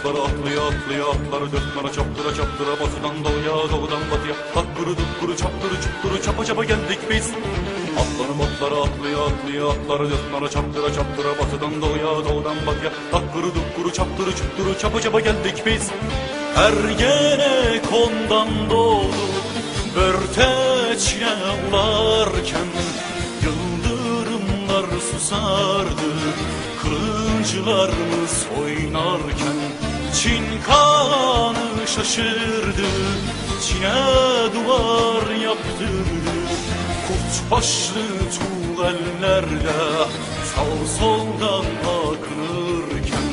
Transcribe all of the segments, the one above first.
Atları atlıyor atlıyor atları dörtlara çaptıra çaptıra batıdan doğuya doğudan batıya. Takkuru dukkuru çaptırı çutturu çapa çapa geldik biz Atları botları atlıyor atlıyor atları dörtlara çaptıra çaptıra batıdan doğuya doğudan batıya. Takkuru dukkuru çaptırı çutturu çapa çapa geldik biz. Ergene kondan doğdu Börteçle ularken. Yıldırımlar susardı Kılıncılarımız oynarken. Çin kanı şaşırdı Çin'e duvar yaptırdı Kurt başlı tuğ ellerle Sağ soldan akınırken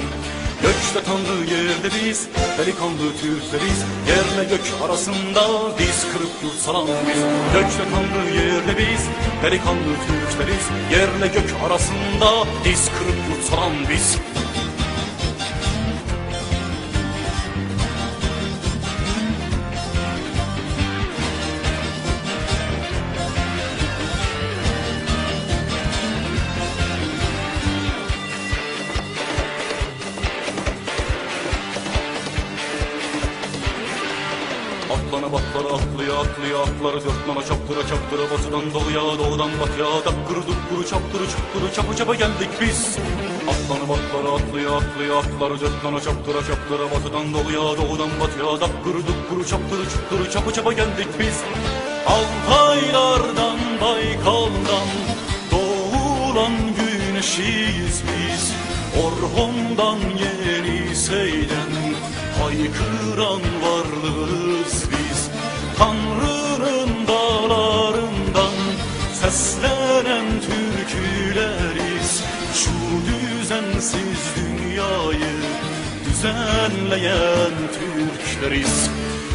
Gökte tanrı yerde biz Delikanlı Türkleriz Yerle gök arasında Diz kırıp yurt salan biz. Gökte tanrı yerde biz Delikanlı Türkleriz Yerle gök arasında Diz kırıp yurt salan biz Atlana batlara atlıyor atlıyor atları dörtmana çaptıra çaptıra batıdan doğuya doğudan batıya. Dakkuru dukkuru çaptırı çutturu çapa çapa geldik biz. Atlana batlara atlıyor atlıyor atları dörtmana çaptıra çaptıra batıdan doğuya doğudan batıya. Dakkuru dukkuru çaptırı çutturu çapa çapa geldik biz. Altaylardan Baykal'dan doğulan güneşiyiz biz. Orhon'dan Yenisey'den haykıran varlığız biz Tanrı'nın dağlarından seslenen türküleriz. Şu düzensiz dünyayı düzenleyen Türkleriz.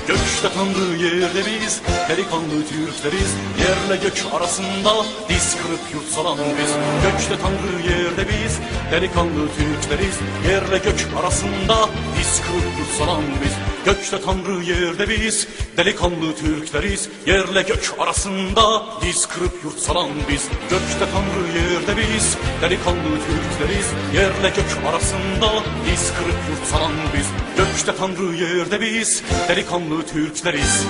Gökte tanrı yerde biz Delikanlı Türkleriz. Yerle gök arasında Diz kırıp yurt salan biz. Gökte tanrı yerde biz Delikanlı Türkleriz. Yerle gök arasında Diz kırıp yurt salan biz. Gökte tanrı yerde biz Delikanlı Türkleriz Yerle gök arasında. Diz kırıp yurt salan biz Gökte tanrı yerde biz. Delikanlı Türkleriz Yerle gök arasında. Diz kırıp yurt salan biz Gökte tanrı yerde biz. Delikanlı Türkleriz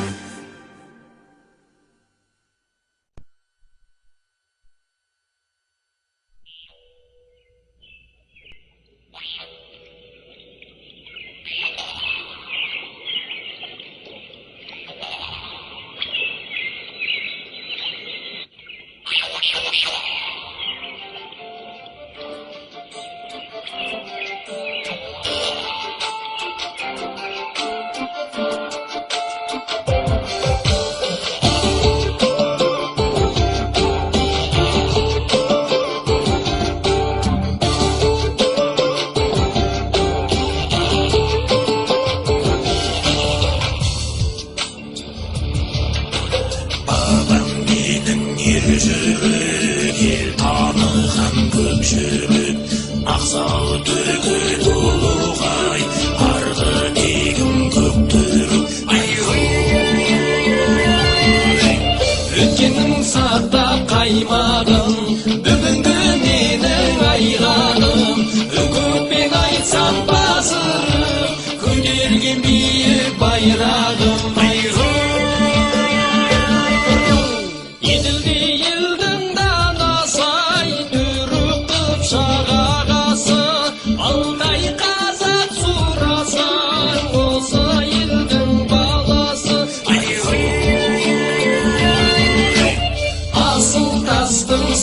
жүгіріп ел таныған көп жүріп ақсал түркі толуғай арғы тегім көк түрік өткенім сақтап қаймағым бүгінгі менің айғаным үкітпен айтсам базарым көтерген биік байрақ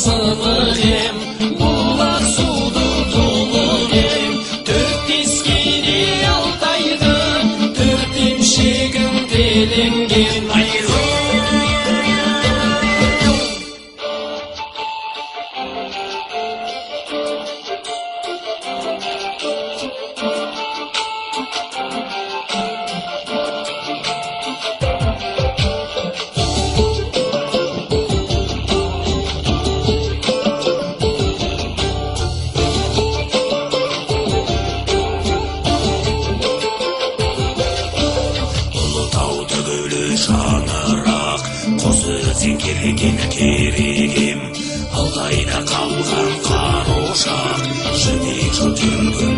sabırim Bulak sudur dolurim Türk diskini altaydım Türk dimşigim dilimgin гүлі шаңырақ қос сен келген керегем алдайда қалған қару қарошақ жібек түнгі